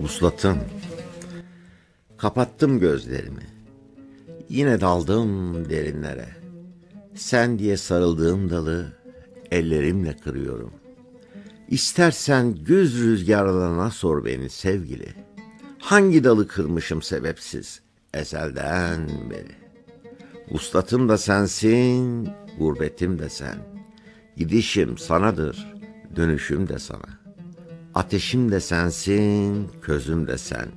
Vuslatım. Kapattım gözlerimi. Yine daldım derinlere. Sen diye sarıldığım dalı ellerimle kırıyorum. İstersen güz rüzgarlarına sor beni sevgili. Hangi dalı kırmışım sebepsiz ezelden beri. Vuslatım da sensin, gurbetim de sen. Gidişim sanadır, dönüşüm de sana. Ateşim de sensin, közüm de sen.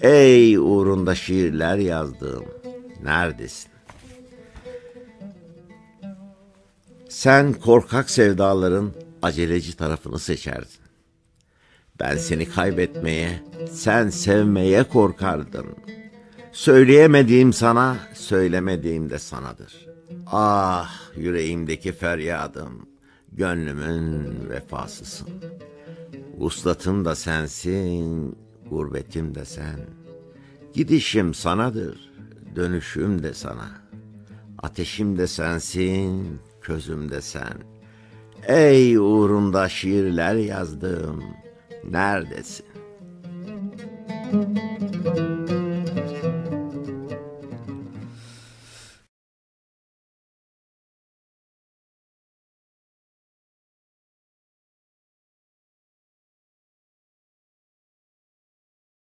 Ey uğrunda şiirler yazdığım, neredesin? Sen korkak sevdaların aceleci tarafını seçerdin. Ben seni kaybetmeye, sen sevmeye korkardın. Söyleyemediğim sana, söylemediğim de sanadır. Ah yüreğimdeki feryadım, gönlümün vefasısın. Vuslatım da sensin, gurbetim de sen. Gidişim sanadır, dönüşüm de sana. Ateşim de sensin, közüm de sen. Ey uğrunda şiirler yazdım, neredesin?